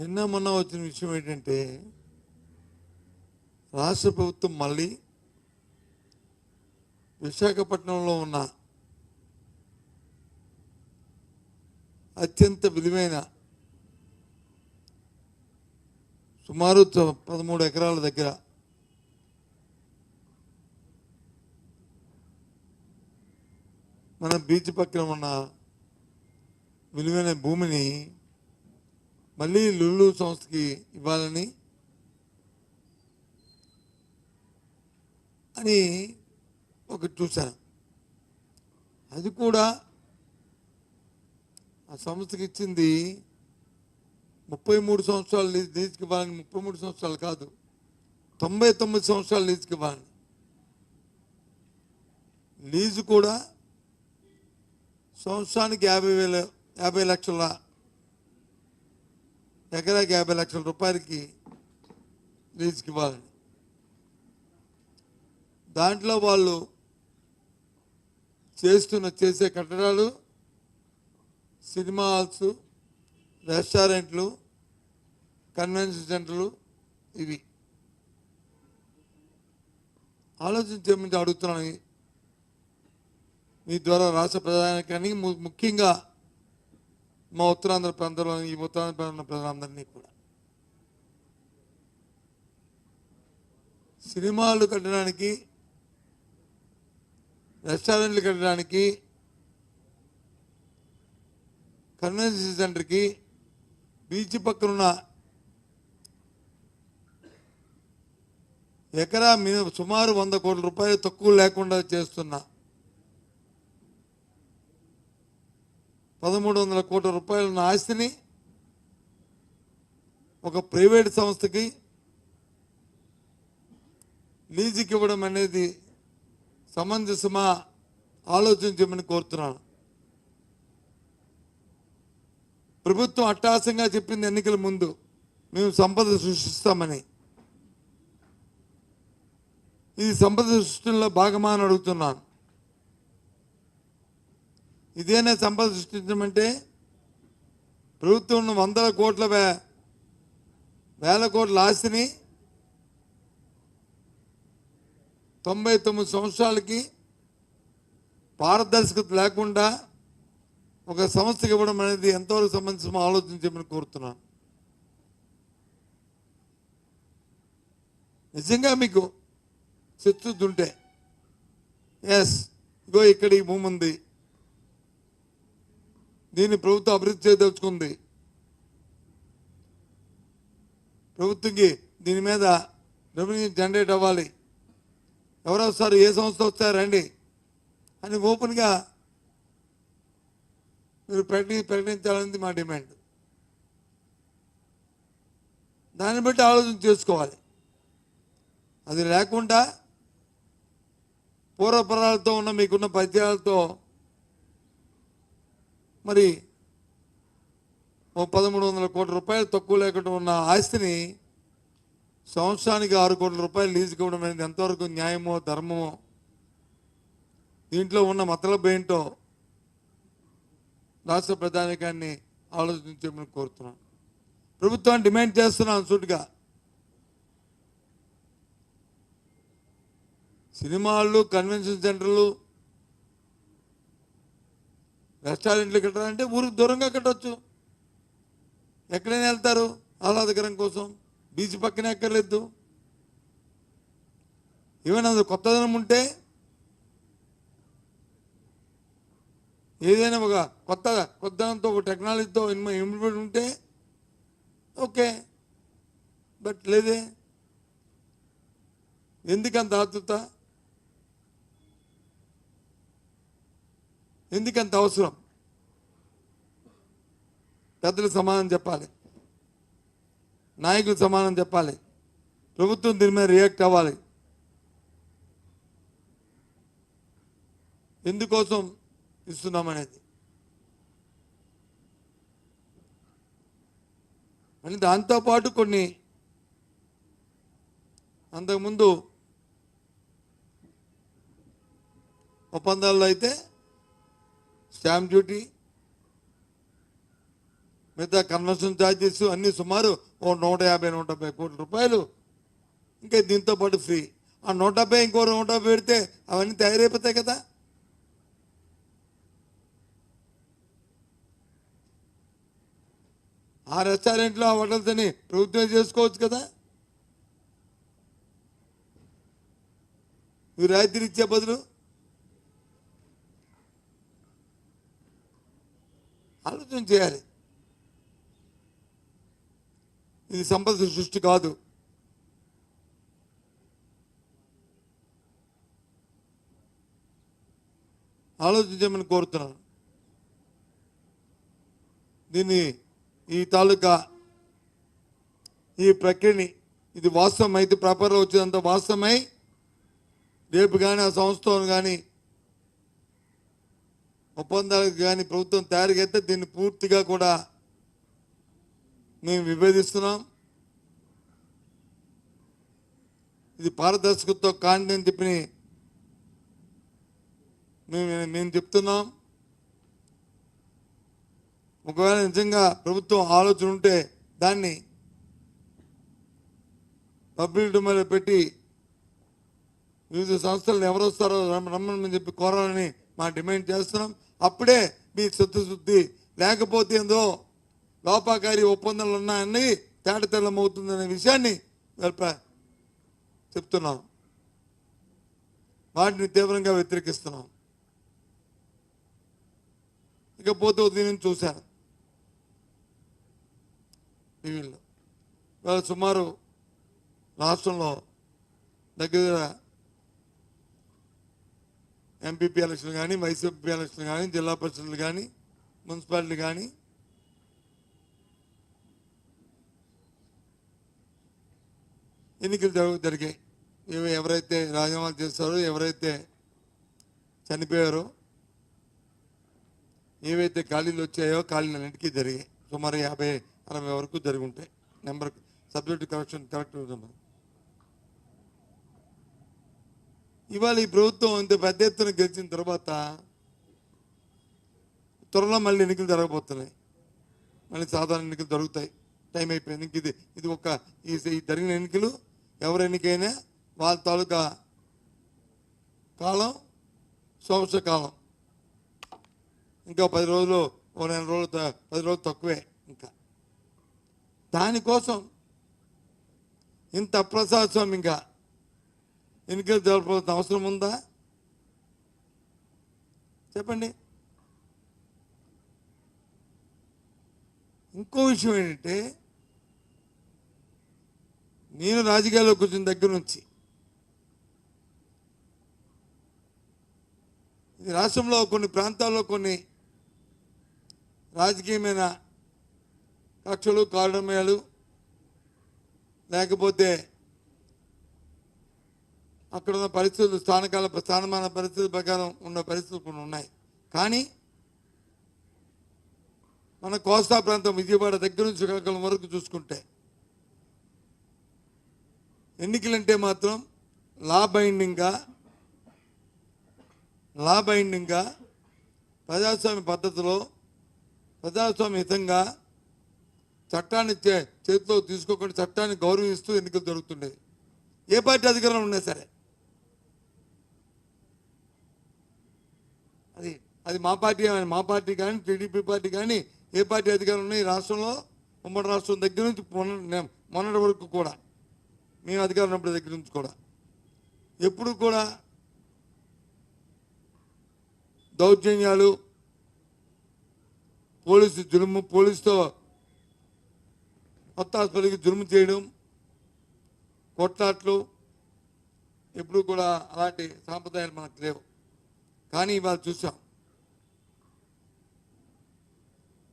నిన్న మొన్న వచ్చిన విషయం ఏంటంటే రాష్ట్ర ప్రభుత్వం మళ్ళీ విశాఖపట్నంలో ఉన్న అత్యంత విలువైన సుమారు పదమూడు ఎకరాల దగ్గర మన బీచ్ పక్కన ఉన్న విలువైన భూమిని మళ్ళీ లుల్లు సంస్థకి ఇవ్వాలని. అని ఒకటి చూశాను. అది కూడా ఆ సంస్థకి ఇచ్చింది ముప్పై మూడు సంవత్సరాలు లీజ్ లీజుకి ఇవ్వాలని. ముప్పై మూడు సంవత్సరాలు కాదు. తొంభై తొమ్మిది సంవత్సరాలు లీజుకి ఇవ్వాలని. లీజు కూడా సంవత్సరానికి యాభై వేల యాభై లక్షల ఎకరాకి యాభై లక్షల రూపాయలకి లీజుకి ఇవ్వాలని దాంట్లో వాళ్ళు చేస్తున్న చేసే కట్టడాలు సినిమా హాల్స్ రెస్టారెంట్లు కన్వెన్షన్ సెంటర్లు ఇవి. ఆలోచించేమని అడుగుతున్నాను మీ ద్వారా రాష్ట్ర ప్రధానికానికి ము- ముఖ్యంగా మా ఉత్తరాంధ్ర ప్రాంతంలో ఈ ఉత్తరాంధ్ర ప్రాంతంలో ప్రజలందరినీ కూడా. సినిమాలు కట్టడానికి రెస్టారెంట్లు కట్టడానికి కన్వెన్షన్ సెంటర్కి బీచ్ పక్కనున్న ఎకరా మిని సుమారు వంద కోట్ల రూపాయలు తక్కువ లేకుండా చేస్తున్నా పదమూడు వందల కోట్ల రూపాయల ఆస్తిని ఒక ప్రైవేట్ సంస్థకి లీజుకి ఇవ్వడం అనేది సమంజసమా ఆలోచించమని కోరుతున్నాను. ప్రభుత్వం అట్టాసంగా చెప్పింది ఎన్నికల ముందు మేము సంపద సృష్టిస్తామని. ఇది సంపద సృష్టిలో భాగమా అని అడుగుతున్నాను. ఇదేనే సంపద సృష్టించమంటే ప్రభుత్వం వందల కోట్ల వే వేల కోట్ల ఆస్తిని తొంభై తొమ్మిది సంవత్సరాలకి పారదర్శకత లేకుండా ఒక సంస్థకి ఇవ్వడం అనేది ఎంతవరకు సంబంధించిన ఆలోచించమని కోరుతున్నాను. నిజంగా మీకు శత్రుతుంటే ఉంటే ఎస్ ఇగో ఇక్కడ ఈ భూమి ఉంది దీన్ని ప్రభుత్వం అభివృద్ధి చేయదలుచుకుంది. ప్రభుత్వంకి దీని మీద రెవెన్యూ జనరేట్ అవ్వాలి. ఎవరు వస్తారు ఏ సంస్థ వస్తారండి అని ఓపెన్గా మీరు ప్రకటి ప్రకటించాలనేది మా డిమాండ్. దాన్ని బట్టి ఆలోచన చేసుకోవాలి. అది లేకుండా పూర్వపరాలతో ఉన్న మీకున్న పరిచయాలతో మరి ఓ పదమూడు వందల కోట్ల రూపాయలు తక్కువ లేకుండా ఉన్న ఆస్తిని సంవత్సరానికి ఆరు కోట్ల రూపాయలు లీజుకి ఇవ్వడం అనేది ఎంతవరకు న్యాయమో ధర్మమో? దీంట్లో ఉన్న మతలబ్ ఏంటో రాష్ట్ర ప్రధానికాన్ని ఆలోచించమని కోరుతున్నాను. ప్రభుత్వాన్ని డిమాండ్ చేస్తున్నాను సూటిగా సినిమాలు కన్వెన్షన్ సెంటర్లు రెస్టారెంట్లు కట్టాలంటే ఊరికి దూరంగా కట్టవచ్చు ఎక్కడైనా వెళ్తారు ఆహ్లాదకరం కోసం. బీచ్ పక్కనే ఎక్కర్లేదు ఏమైనా అది కొత్తదనం ఉంటే ఏదైనా ఒక కొత్త కొత్తదనంతో ఒక టెక్నాలజీతో ఇంప్లిమెంట్ ఉంటే ఓకే. బట్ లేదే. ఎందుకంత ఆతృత ఎందుకంత అవసరం? పెద్దలు సమాధానం చెప్పాలి. నాయకులు సమాధానం చెప్పాలి. ప్రభుత్వం దీని మీద రియాక్ట్ అవ్వాలి. ఎందుకోసం ఇస్తున్నామనేది. మళ్ళీ దాంతోపాటు కొన్ని అంతకుముందు ఒప్పందాల్లో అయితే స్టాంప్ డ్యూటీ మిగతా కన్వర్షన్ ఛార్జెస్ అన్నీ సుమారు ఓ నూట యాభై నూట యాభై కోట్ల రూపాయలు. ఇంకా దీంతో పాటు ఫ్రీ. ఆ నూట యాభై ఇంకో నూట డెబ్బై పెడితే అవన్నీ తయారైపోతాయి కదా. ఆ రెస్టారెంట్లో ఆ హోటల్స్ని ప్రభుత్వం చేసుకోవచ్చు కదా. మీరు రాయితీలు ఇచ్చే బదులు ఆలోచన చేయాలి. ఇది సంపద సృష్టి కాదు. ఆలోచించమని కోరుతున్నాను. దీన్ని ఈ తాలూకా ఈ ప్రక్రియని ఇది వాస్తవం అయితే పేపర్లో వచ్చేదంత వాస్తవమై రేపు కానీ ఆ సంస్థను కానీ ఒప్పందాలకు కానీ ప్రభుత్వం తయారుకైతే దీన్ని పూర్తిగా కూడా మేము విభేదిస్తున్నాం. ఇది పారదర్శకతో కాండి అని చెప్పి మేము మేము చెప్తున్నాం. ఒకవేళ నిజంగా ప్రభుత్వం ఆలోచన ఉంటే దాన్ని పబ్లిక్ డొమైన్లో పెట్టి వివిధ సంస్థలను ఎవరు వస్తారో రమ్మ- రమ్మని చెప్పి కోరాలని మా డిమాండ్ చేస్తున్నాం. అప్పుడే మీ శుద్ధి లేకపోతే ఏందో లోపాకారి ఒప్పందాలు ఉన్నాయని తేటతెల్లమవుతుందనే విషయాన్ని చెప్తున్నాం. వాటిని తీవ్రంగా వ్యతిరేకిస్తున్నాం. ఇకపోతే ఉదయం చూశాను టీవీలో. ఇవాళ సుమారు రాష్ట్రంలో దగ్గర దగ్గర ఎంపీపీ ఎలక్షన్ కానీ వైసీపీ ఎలక్షన్ కానీ జిల్లా పరిషత్లు కానీ మున్సిపాలిటీ కానీ ఎన్నికలు జరుగు జరిగాయి. ఇవి ఎవరైతే రాజీనామాలు చేస్తారో ఎవరైతే చనిపోయారో ఏవైతే ఖాళీలు వచ్చాయో ఖాళీలన్నింటికీ జరిగాయి. సుమారు యాభై అరవై వరకు జరిగి ఉంటాయి. నెంబర్ సబ్జెక్ట్ కరెక్షన్ కరెక్ట్ ఉంటుంది? ఇవాళ ఈ ప్రభుత్వం ఇంత పెద్ద ఎత్తున గెలిచిన తర్వాత త్వరలో మళ్ళీ ఎన్నికలు జరగబోతున్నాయి. మళ్ళీ సాధారణ ఎన్నికలు జరుగుతాయి. టైం అయిపోయింది. ఇంక ఇది ఇది ఒక ఈ జరిగిన ఎన్నికలు ఎవరు ఎన్నికైనా వాళ్ళ తాలూకా కాలం సంవత్సర కాలం. ఇంకా పది రోజులు ఓ నెల రోజులు పది రోజులు తక్కువే ఇంకా. దానికోసం ఇంత అప్రజాస్వామ్యంగా ఎన్నికలు జరపాల్సిన అవసరం ఉందా? చెప్పండి. ఇంకో విషయం ఏంటంటే నేను రాజకీయాల్లో కూర్చున్న దగ్గర నుంచి ఇది రాష్ట్రంలో కొన్ని ప్రాంతాల్లో కొన్ని రాజకీయమైన కక్షలు కారణమయాలు లేకపోతే అక్కడ ఉన్న పరిస్థితులు స్థానకాల స్థానమాన పరిస్థితుల ప్రకారం ఉన్న పరిస్థితులు కొన్ని ఉన్నాయి. కానీ మన కోస్తా ప్రాంతం విజయవాడ దగ్గర నుంచి శ్రీకాకుళం వరకు చూసుకుంటే ఎన్నికలంటే మాత్రం లా బైండింగ్గా లా బైండింగ్గా ప్రజాస్వామ్య పద్ధతిలో ప్రజాస్వామ్యహితంగా చట్టాన్ని చే- చేతిలో తీసుకోకుండా చట్టాన్ని గౌరవిస్తూ ఎన్నికలు జరుగుతుండేవి. ఏ పార్టీ అధికారంలో ఉన్నా సరే. అది అది మా పార్టీ మా పార్టీ కానీ టీడీపీ పార్టీ కానీ ఏ పార్టీ అధికారం ఉన్నాయి ఈ రాష్ట్రంలో ఉమ్మడి రాష్ట్రం దగ్గర నుంచి మొన్న మొన్నటి వరకు కూడా మేము అధికారం ఉన్నప్పుడు దగ్గర నుంచి కూడా ఎప్పుడు కూడా దౌర్జన్యాలు పోలీసు జులుము పోలీసుతో కొత్త హాస్పిటల్కి జులుము చేయడం కొట్లాట్లు ఎప్పుడు కూడా అలాంటి సాంప్రదాయాలు మనకు లేవు. కానీ ఇవాళ చూసాం.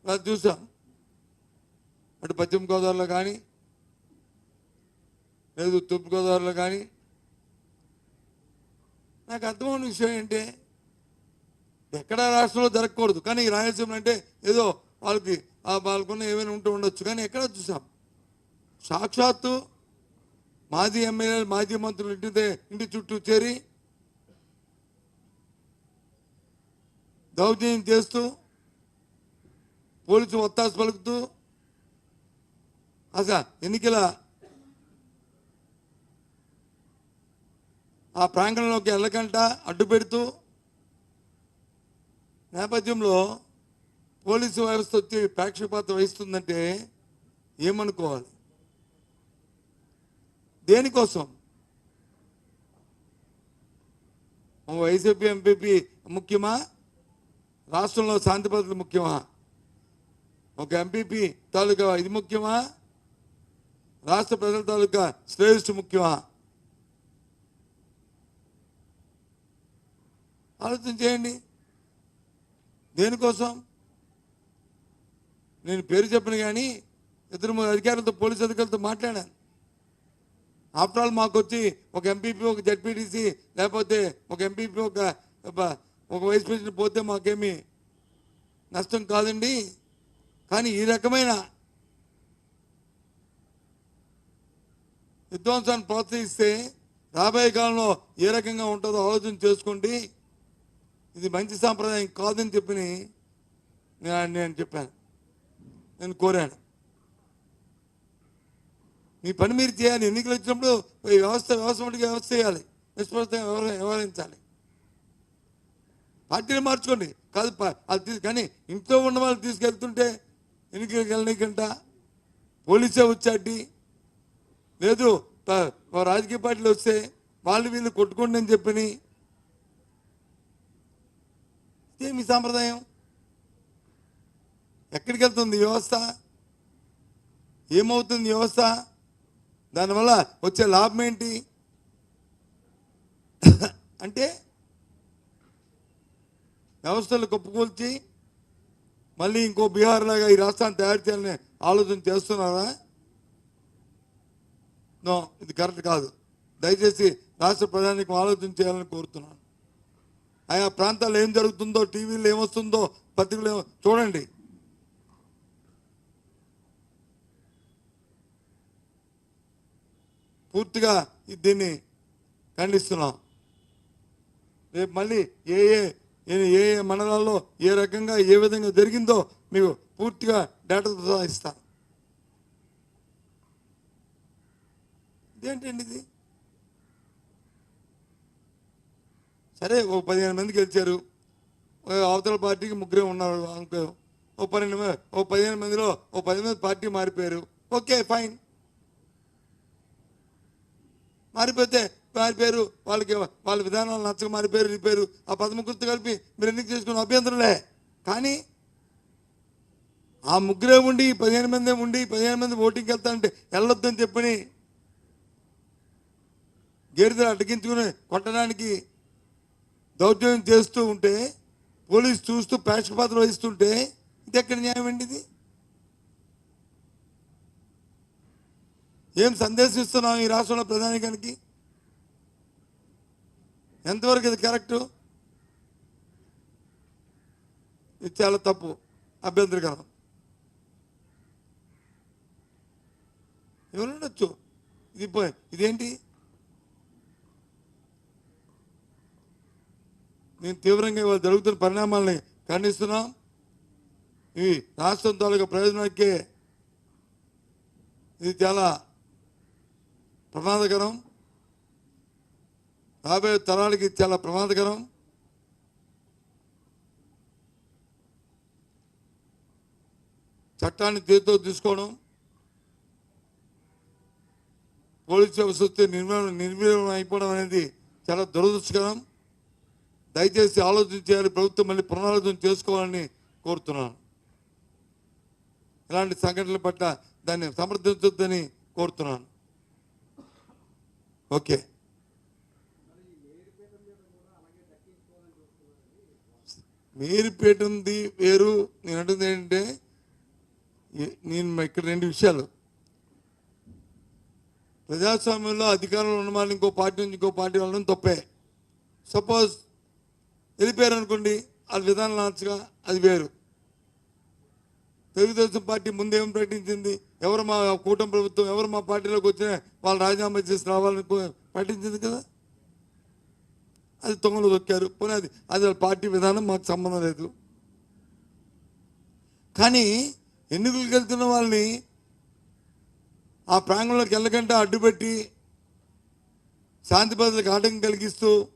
ఇవాళ చూసాం. అటు పశ్చిమ గోదావరిలో కానీ లేదు తూర్పు గోదావరిలో కానీ. నాకు అర్థమైన విషయం ఏంటి ఎక్కడ రాష్ట్రంలో జరగకూడదు. కానీ ఈ రాయలసీమ అంటే ఏదో వాళ్ళకి ఆ వాళ్ళకున్న ఏమైనా ఉంటూ ఉండొచ్చు. కానీ ఎక్కడ చూసాం? సాక్షాత్తు మాజీ ఎమ్మెల్యేలు మాజీ మంత్రులు ఇంటి ఇంటి చుట్టూ చేరి దౌర్జన్యం చేస్తూ పోలీసు ఒత్తాసు పలుకుతూ అసలు ఎన్నికల ఆ ప్రాంగణంలోకి వెళ్ళకంట అడ్డు పెడుతూ నేపథ్యంలో పోలీసు వ్యవస్థ వచ్చి ప్రేక్షకపాత్ర వహిస్తుందంటే ఏమనుకోవాలి? దేనికోసం? వైసీపీ ఎంపీపీ ముఖ్యమా? రాష్ట్రంలో శాంతి భద్రతలు ముఖ్యమా? ఒక ఎంపీపీ తాలూకా ఇది ముఖ్యమా? రాష్ట్ర ప్రజల తాలూకా శ్రేయస్సు ముఖ్యమా? ఆలోచన చేయండి. దేనికోసం? నేను పేరు చెప్పిన కానీ ఇద్దరు అధికారులతో పోలీసు అధికారులతో మాట్లాడాను. ఆఫ్టర్ ఆల్ మాకు వచ్చి ఒక ఎంపీపీ ఒక జడ్పీటీసీ లేకపోతే ఒక ఎంపీపీ ఒక ఒక- వయసు వైస్ ప్రెసిడెంట్ పోతే మాకేమీ నష్టం కాదండి. కానీ ఈ రకమైన విధ్వంసాన్ని ప్రోత్సహిస్తే రాబోయే కాలంలో ఏ రకంగా ఉంటుందో ఆలోచన చేసుకోండి. ఇది మంచి సాంప్రదాయం కాదని చెప్పి నేను నేను చెప్పాను. నేను కోరాను. మీ పని మీరు చేయాలి. ఎన్నికలు వచ్చినప్పుడు వ్యవస్థ వ్యవస్థ వ్యవస్థ చేయాలి. నిష్పక్షంగా వ్యవహరించాలి. పార్టీని మార్చుకోండి. కాదు అది తీసు కానీ ఇంట్లో ఉన్న వాళ్ళు తీసుకెళ్తుంటే ఎన్నికలకు వెళ్ళనికంట. పోలీసే వచ్చాటి లేదు రాజకీయ పార్టీలు వస్తే వాళ్ళు వీళ్ళు కొట్టుకోండి అని చెప్పని. ఇదే మీ సాంప్రదాయం. ఎక్కడికి వెళ్తుంది వ్యవస్థ? ఏమవుతుంది వ్యవస్థ? దానివల్ల వచ్చే లాభం ఏంటి? అంటే వ్యవస్థలు కుప్పకూల్చి మళ్ళీ ఇంకో బీహార్ లాగా ఈ రాష్ట్రాన్ని తయారు చేయాలని ఆలోచన చేస్తున్నారా? నో ఇది కరెక్ట్ కాదు. దయచేసి రాష్ట్ర ప్రధానికి ఆలోచన చేయాలని కోరుతున్నాను. ఆయా ప్రాంతాల్లో ఏం జరుగుతుందో టీవీలో ఏమొస్తుందో పత్రికలు చూడండి. పూర్తిగా దీన్ని ఖండిస్తున్నాం. రేపు మళ్ళీ ఏ ఏ ఏ- ఏ ఏ మండలాల్లో ఏ రకంగా ఏ విధంగా జరిగిందో మీకు పూర్తిగా డేటాతో ఇస్తాను ఇదేంటండి ఇది? సరే ఓ పదిహేను మంది గెలిచారు. అవతల పార్టీకి ముగ్గురే ఉన్నారు అనుకో ఓ పన్నెండు మంది ఓ పదిహేను మందిలో ఓ పది మంది పార్టీ మారిపోయారు. Okay fine. మారిపోతే మారిపోయారు వాళ్ళకి వాళ్ళ విధానాలు నచ్చక మారిపోయారు వెళ్ళిపోయారు ఆ పదముగ్గురితో కలిపి మీరు ఎన్నిక చేసుకున్న అభ్యంతరులే. కానీ ఆ ముగ్గురే ఉండి పదిహేను మంది ఉండి పదిహేను మంది ఓటింగ్కి వెళ్తానంటే వెళ్ళొద్దని చెప్పని గేరుదలు అడ్డగించుకుని కొట్టడానికి దౌర్జన్యం చేస్తూ ఉంటే పోలీసు చూస్తూ పాత్ర వహిస్తుంటే ఇది ఎక్కడ న్యాయం అండి ఇది? ఏం సందేశం ఇస్తున్నాం ఈ రాష్ట్రంలో ప్రధానికానికి? ఎంతవరకు ఇది కరెక్టు? ఇది చాలా తప్పు అభ్యంతరకరం ఎవరు ఉండొచ్చు? ఇది ఇదేంటి? నేను తీవ్రంగా ఇవాళ జరుగుతున్న పరిణామాలని ఖండిస్తున్నాం. ఇవి రాష్ట్రం తాలూకా ప్రయోజనానికే ఇది చాలా ప్రమాదకరం. రాబోయే తరాలకి చాలా ప్రమాదకరం. చట్టాన్ని చేతితో తీసుకోవడం పోలీసు వ్యవస్థ వస్తే నిర్వీర్యం అయిపోవడం అనేది చాలా దురదృష్టకరం. దయచేసి ఆలోచించాలి ప్రభుత్వం మళ్ళీ పునరాలోచన చేసుకోవాలని కోరుతున్నాను. ఇలాంటి సంఘటనల పట్ల దాన్ని సమర్థించొద్దని కోరుతున్నాను. ఓకే. మీరుపేటది వేరు నేను అంటుంది ఏంటంటే నేను ఇక్కడ రెండు విషయాలు. ప్రజాస్వామ్యంలో అధికారంలో ఉన్న వాళ్ళు ఇంకో పార్టీ నుంచి ఇంకో పార్టీ వెళ్ళడం తప్పే. సపోజ్ వెళ్ళిపోయారు అనుకోండి వాళ్ళ విధానం నచ్చగా అది వేరు. తెలుగుదేశం పార్టీ ముందేం ప్రకటించింది? ఎవరు మా కూటమి ప్రభుత్వం ఎవరు మా పార్టీలోకి వచ్చినా వాళ్ళు రాజీనామా చేసి రావాలని ప్రకటించింది కదా? అది తొంగలు దొక్కారు. పోనీ అది అది పార్టీ విధానం మాకు సంబంధం లేదు. కానీ ఎన్నికలకు వెళ్తున్న వాళ్ళని ఆ ప్రాంగంలోకి వెళ్ళకంటే అడ్డుపెట్టి శాంతి భద్రతకు ఆటంకం కలిగిస్తూ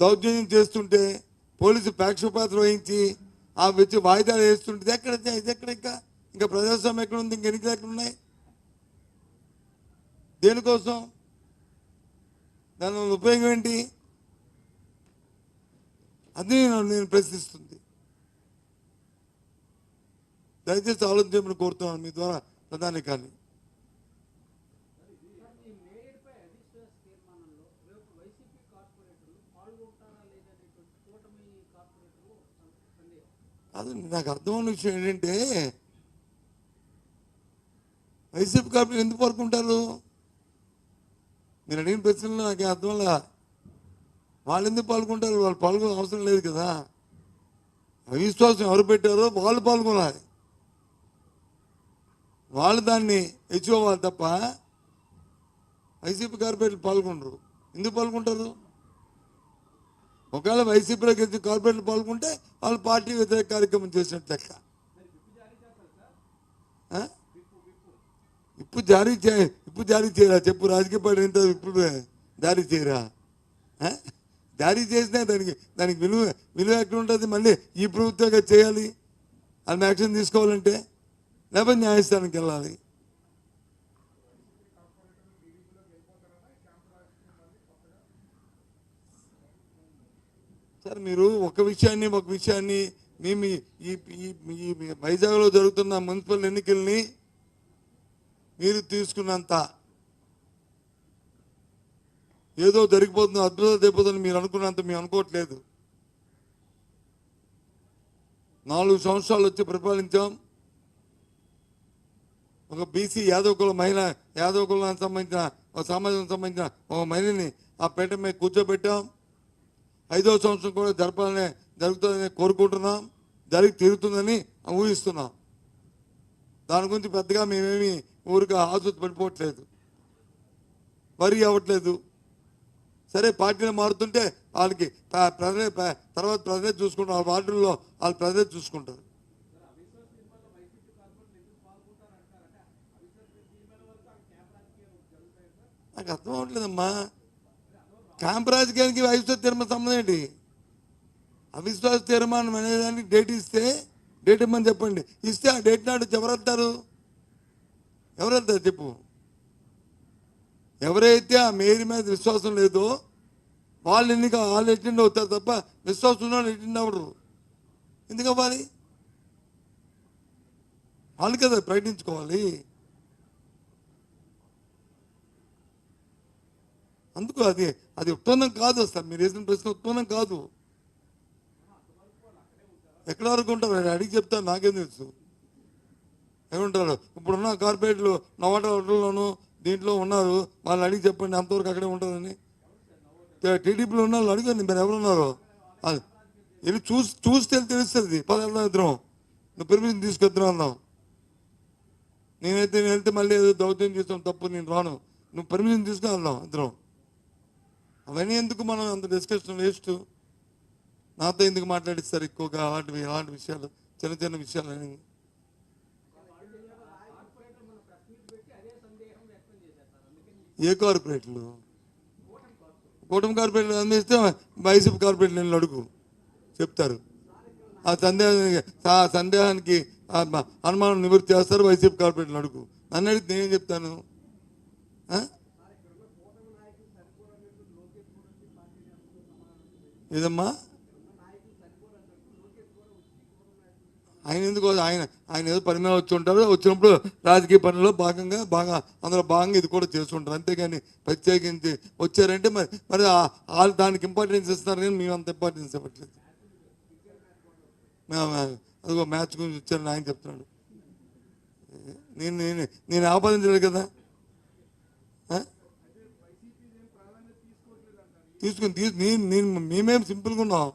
దౌర్జన్యం చేస్తుంటే పోలీసు పాక్షపాత్ర వహించి ఆ వచ్చి వాయిదాలు వేస్తుంటే ఎక్కడ ఇది ఎక్కడ ఇంకా? ఇంకా ప్రజాస్వామ్యం ఎక్కడ ఉంది? ఇంక ఎన్నికలు ఎక్కడ ఉన్నాయి? దేనికోసం? దానివల్ల ఉపయోగం ఏంటి? అది నేను ప్రశ్నిస్తుంది. దయచేసి ఆలోచించమని కోరుతున్నాను మీ ద్వారా ప్రధాని కానీ అది నాకు అర్థమైన విషయం ఏంటంటే వైసీపీ కార్పొరేట్ ఎందుకు పడుకుంటారు మీరు అడిగిన ప్రశ్నలు నాకు అర్థంలా వాళ్ళు ఎందుకు పాల్గొంటారు? వాళ్ళు పాల్గొనే అవసరం లేదు కదా. అవిశ్వాసం ఎవరు పెట్టారో వాళ్ళు పాల్గొనాలి. వాళ్ళు దాన్ని హెచ్చుకోవాలి తప్ప వైసీపీ కార్పొరేట్లు పాల్గొనరు. ఎందుకు పాల్గొంటారు? ఒకవేళ వైసీపీలోకి వచ్చి కార్పొరేట్లు పాల్గొంటే వాళ్ళు పార్టీ వ్యతిరేక కార్యక్రమం చేసినట్టు లెక్క. ఇప్పుడు జారీ చే ఇప్పుడు జారీ చేయరా? చెప్పు రాజకీయ పార్టీ ఎంత ఇప్పుడు జారీ చేయరా? జారీ చేసినా దానికి దానికి విలువ విలువ ఎక్కడ ఉంటుంది? మళ్ళీ ఈ ప్రభుత్వంగా చేయాలి. అది యాక్షన్ తీసుకోవాలంటే లేకపోతే న్యాయస్థానానికి వెళ్ళాలి. సార్ మీరు ఒక విషయాన్ని ఒక విషయాన్ని మేము ఈ వైజాగ్లో జరుగుతున్న మున్సిపల్ ఎన్నికల్ని మీరు తీసుకున్నంత ఏదో జరిగిపోతుంది అద్భుతం జరిగిపోతుంది మీరు అనుకున్నంత మేము అనుకోవట్లేదు. నాలుగు సంవత్సరాలు వచ్చి పరిపాలించాం. ఒక బీసీ యాదవ్ కుల మహిళ యాదవ్ కులానికి సంబంధించిన ఒక సమాజానికి సంబంధించిన ఒక మహిళని ఆ పేట మీద కూర్చోబెట్టాం. ఐదో సంవత్సరం కూడా జరపాలని జరుగుతుందని కోరుకుంటున్నాం. జరిగి తీరుతుందని ఊహిస్తున్నాం. దాని గురించి పెద్దగా మేమేమి ఊరిగా ఆసూతి పడిపోవట్లేదు. వరి అవ్వట్లేదు. సరే పార్టీలు మారుతుంటే వాళ్ళకి ప్రజలే తర్వాత ప్రజలే చూసుకుంటారు. వాళ్ళ వార్డుల్లో వాళ్ళు ప్రజలే చూసుకుంటారు. నాకు అర్థం అవ్వట్లేదమ్మా. క్యాంప్ రాజకీయానికి అవిశ్వాస తీర్మానం సంబంధం ఏంటి? అవిశ్వాస తీర్మానం అనేదానికి డేట్ ఇస్తే డేట్ ఇమ్మని చెప్పండి. ఇస్తే ఆ డేట్ నాడు ఎవరంటారు వెళ్తారు చెప్పు? ఎవరైతే ఆ మేరీ మీద విశ్వాసం లేదో వాళ్ళు ఎన్నిక వాళ్ళు అటెండ్ అవుతారు తప్ప విశ్వాసం ఉన్న వాళ్ళు అటెండ్ అవ్వరు ఎందుకు అవ్వాలి? వాళ్ళు కదా ప్రకటించుకోవాలి. అందుకు అది అది ఉత్పన్నం కాదు అసలు. మీరు వేసిన ప్రశ్న ఉత్పన్నం కాదు. ఎక్కడ వరకు ఉంటారు? అడిగి చెప్తాను నాకేం తెలుసు. ఏమంటారు ఇప్పుడున్న కార్పొరేట్లు నవాట హోటల్లోనూ దీంట్లో ఉన్నారు. వాళ్ళు అడిగి చెప్పండి అంతవరకు అక్కడే ఉంటారని టీడీపీలో ఉన్న వాళ్ళు అడిగండి మీరు ఎవరు ఉన్నారో. అది వెళ్ళి చూసి చూస్తే తెలుస్తుంది. పదహారు ఇద్దరం నువ్వు పెర్మిషన్ తీసుకొద్దాం అన్నాం. నేనైతే నేను వెళ్తే మళ్ళీ ఏదో దౌత్యం చేస్తాం తప్పు నేను రాను. నువ్వు పర్మిషన్ తీసుకుని వెళ్దాం ఇద్దరం. అవన్నీ ఎందుకు మనం అంత డిస్కషన్ వేస్ట్ నాతో ఎందుకు మాట్లాడిస్తారు ఎక్కువగా? అలాంటివి అలాంటి విషయాలు చిన్న చిన్న విషయాలు అనేది ఏ కార్పొరేట్లు? కూటమి కార్పొరేట్లు అందిస్తే వైసీపీ కార్పొరేట్లు నేను అడుగు. చెప్తారు. ఆ సందేహానికి ఆ సందేహానికి అనుమానం నివృత్తి చేస్తారు వైసీపీ కార్పొరేట్లు అడుగు. నన్ను అడిగితే నేనేం చెప్తాను? ఏదమ్మా? ఆయన ఎందుకు ఆయన ఆయన ఏదో పని మీద వచ్చి ఉంటారు వచ్చినప్పుడు రాజకీయ పనిలో భాగంగా బాగా అందులో భాగంగా ఇది కూడా చేస్తుంటారు. అంతేగాని ప్రత్యేకించి వచ్చారంటే మరి మరి వాళ్ళు దానికి ఇంపార్టెన్స్ ఇస్తున్నారు కానీ మేము అంత ఇంపార్టెన్స్ ఇవ్వట్లేదు. అదిగో మ్యాచ్ గురించి వచ్చారని ఆయన చెప్తున్నాడు. నేను నేను నేను ఆపాదించలేదు కదా? తీసుకుని తీసు నేను నేను మేమేం సింపుల్గా ఉన్నాం.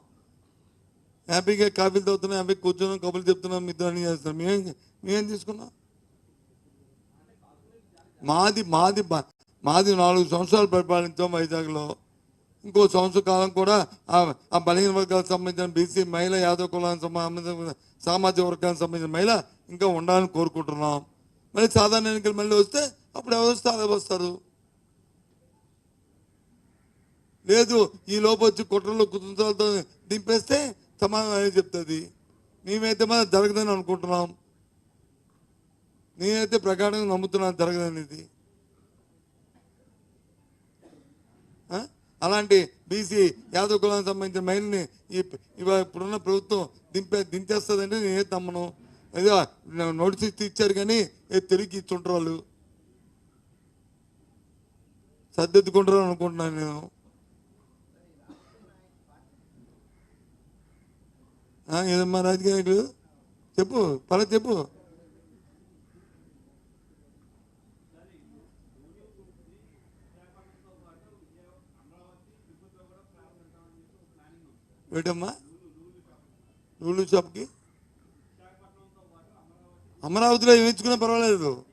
హ్యాపీగా కాఫీలు తాగుతున్నాం హ్యాపీగా కూర్చున్నాం కబుర్లు చెప్తున్నాం మిద్దరు అని చేస్తున్నాం. మేమేం మేమేం తీసుకున్నాం? మాది మాది మాది నాలుగు సంవత్సరాలు పరిపాలించాం వైజాగ్లో. ఇంకో సంవత్సర కాలం కూడా ఆ బలహీన వర్గాలకు సంబంధించిన బీసీ మహిళ యాదవ కులానికి సంబంధించిన సామాజిక వర్గానికి సంబంధించిన మహిళ ఇంకా ఉండాలని కోరుకుంటున్నాం. మళ్ళీ సాధారణ ఎన్నికలు మళ్ళీ వస్తే అప్పుడు ఎవరు వస్తే వస్తారు. లేదు ఈ లోపు వచ్చి కుట్రలు కుతంత్రాలతో దింపేస్తే సమాధానం అనేది చెప్తుంది. మేమైతే మనం జరగదని అనుకుంటున్నాం. నేనైతే ప్రకారంగా నమ్ముతున్నాను జరగదనేది. అలాంటి బీసీ యాదవ్ కులానికి సంబంధించిన మహిళని ఈ ఇవాళ ఇప్పుడున్న ప్రభుత్వం దింపే దించేస్తుందంటే నేనే తమ్మను ఏదో నోటీస్ ఇచ్చారు కానీ ఏ తిరిగి ఇచ్చుంటారు వాళ్ళు. సర్దిద్దుకుంటారు అనుకుంటున్నాను నేను. ఏదమ్మా రాజకీయ నాయకులు చెప్పు పల చెప్పు. ఏంటమ్మా లూలు షాప్కి? అమరావతిలో వేయించుకున్నా పర్వాలేదు.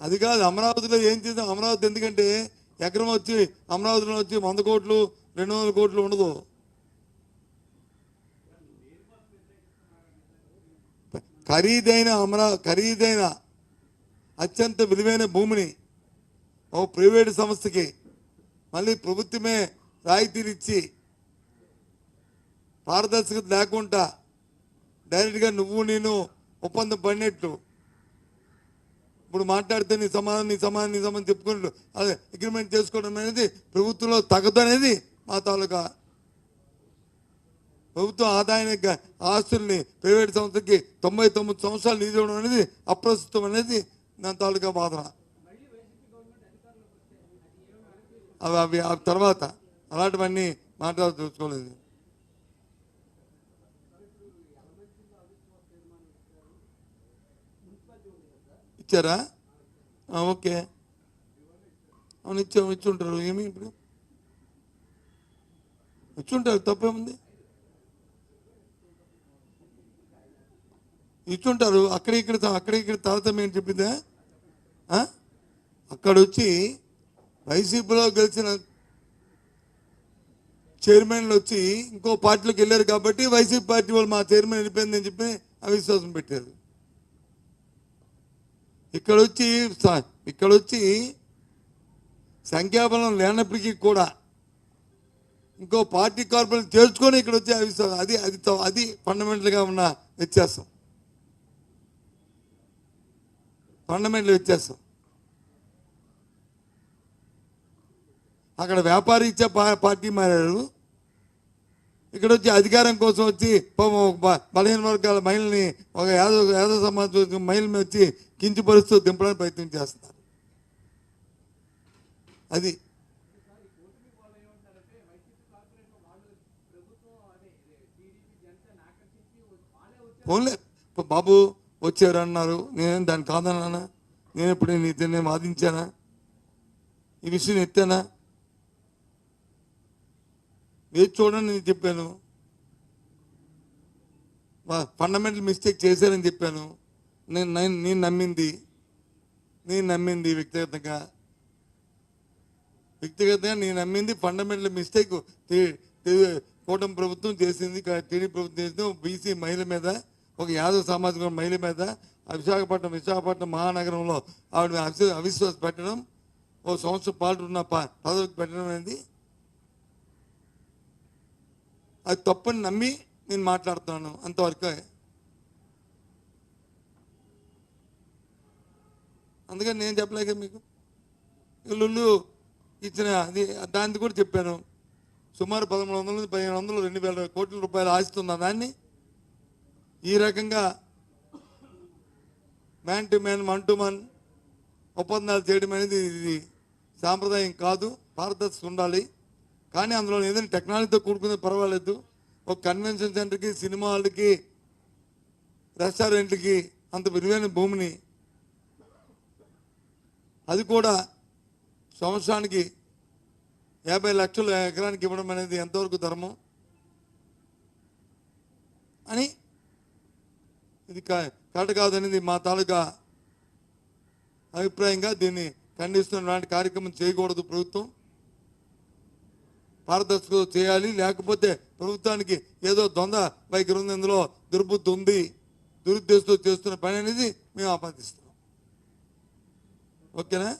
అది కాదు అమరావతిలో ఏం చేద్దాం? అమరావతి ఎందుకంటే ఎకరం వచ్చి అమరావతిలో వచ్చి వంద కోట్లు రెండు వందల కోట్లు ఉండదు. ఖరీదైన అమరా ఖరీదైన అత్యంత విలువైన భూమిని ఓ ప్రైవేటు సంస్థకి మళ్ళీ ప్రభుత్వమే రాయితీలు ఇచ్చి పారదర్శకత లేకుండా డైరెక్ట్గా నువ్వు నేను ఒప్పందం పడినట్టు. ఇప్పుడు మాట్లాడితే నీ సమాధానం నీ సమాధానం నీ సమాధానం చెప్పుకుంటూ అదే అగ్రిమెంట్ చేసుకోవడం అనేది ప్రభుత్వంలో తగదు అనేది మా తాలూకా ప్రభుత్వం ఆదాయానికి ఆస్తుల్ని ప్రైవేట్ సంస్థకి తొంభై తొమ్మిది సంవత్సరాలు నిధి ఇవ్వడం అనేది అప్రస్తుతం అనేది నా తాలూకా బాధన అవి అవి ఆ తర్వాత అలాంటివన్నీ మాట్లాడి చూసుకోలేదు. ఇచ్చారా? ఓకే. అవును ఇచ్చాము ఇచ్చుంటారు. ఏమి ఇప్పుడు? ఇచ్చుంటారు తప్పేముంది? ఇచ్చుంటారు అక్కడ ఇక్కడ అక్కడ ఇక్కడ తారతమ్యం ఏం చెప్పిందా? అక్కడ వచ్చి వైసీపీలో గెలిచిన చైర్మన్లు వచ్చి ఇంకో పార్టీలోకి వెళ్ళారు కాబట్టి వైసీపీ పార్టీ వాళ్ళు మా చైర్మన్ వెళ్ళిపోయిందని చెప్పి అవిశ్వాసం పెట్టారు. ఇక్కడ వచ్చి ఇక్కడ వచ్చి సంఖ్యాబలం లేనప్పటికీ కూడా ఇంకో పార్టీ కార్పొరేట్ చేర్చుకొని ఇక్కడ వచ్చి అవిశ్వాసం అది అది అది ఫండమెంటల్గా ఉన్న వ్యత్యాసం. ఫండమెంటల్ వ్యత్యాసం. అక్కడ వ్యాపారి ఇచ్చే పా- పార్టీ మారారు. ఇక్కడ వచ్చి అధికారం కోసం వచ్చి బలహీన వర్గాల మహిళని ఒక యాదవ యాదవ సమాజం మహిళని వచ్చి కించిపరుస్తూ దింపడానికి ప్రయత్నం చేస్తున్నారు. అది. పోన్లే. బాబు వచ్చారు అన్నారు నేను దాన్ని కాదన్నానా? నేను ఇప్పుడు నేను నేను వాదించానా? ఈ విషయం ఎత్తానా? వేచి చూడండి నేను చెప్పాను. ఫండమెంటల్ మిస్టేక్ చేశారని చెప్పాను. నేను నేను నమ్మింది. నేను నమ్మింది వ్యక్తిగతంగా. వ్యక్తిగతంగా నేను నమ్మింది ఫండమెంటల్ మిస్టేక్ కూటమి ప్రభుత్వం చేసింది టీడీ ప్రభుత్వం చేసింది బీసీ మహిళ మీద ఒక యాదవ సామాజిక మహిళ మీద ఆ విశాఖపట్నం విశాఖపట్నం మహానగరంలో ఆవిడ అవిశ్వాస పెట్టడం ఓ సంవత్సరం పాటు ఉన్న ప- పదవికి పెట్టడం అనేది అది తప్పని నమ్మి నేను మాట్లాడుతున్నాను అంతవరకే. అందుకని నేను చెప్పలేక మీకు. ఇల్లు ఇచ్చిన అది దాన్ని కూడా చెప్పాను. సుమారు పదమూడు వందల నుంచి పదిహేను వందలు రెండు వేల కోట్ల రూపాయలు ఆస్తున్న దాన్ని ఈ రకంగా man to man man to man ఒప్పందాలు చేయడం అనేది ఇది సాంప్రదాయం కాదు పారదర్శక ఉండాలి. కానీ అందులో ఏదైనా టెక్నాలజీతో కూడుకునే పర్వాలేదు. ఒక కన్వెన్షన్ సెంటర్కి సినిమా హాల్కి రెస్టారెంట్కి అంత విలువైన భూమిని అది కూడా సంవత్సరానికి యాభై లక్షల ఎకరానికి ఇవ్వడం అనేది ఎంతవరకు ధర్మం అని ఇది కా- కరెక్ట్ కాదనేది మా తాలూకా అభిప్రాయంగా దీన్ని ఖండిస్తున్న లాంటి కార్యక్రమం చేయకూడదు ప్రభుత్వం. పారదర్శకత చేయాలి లేకపోతే ప్రభుత్వానికి ఏదో దొంగ వైఖరి ఉంది ఇందులో దుర్బుద్ధి ఉంది దురుద్దేశంతో చేస్తున్న పని అనేది మేము ఆపాదిస్తున్నాం. ఓకేనా?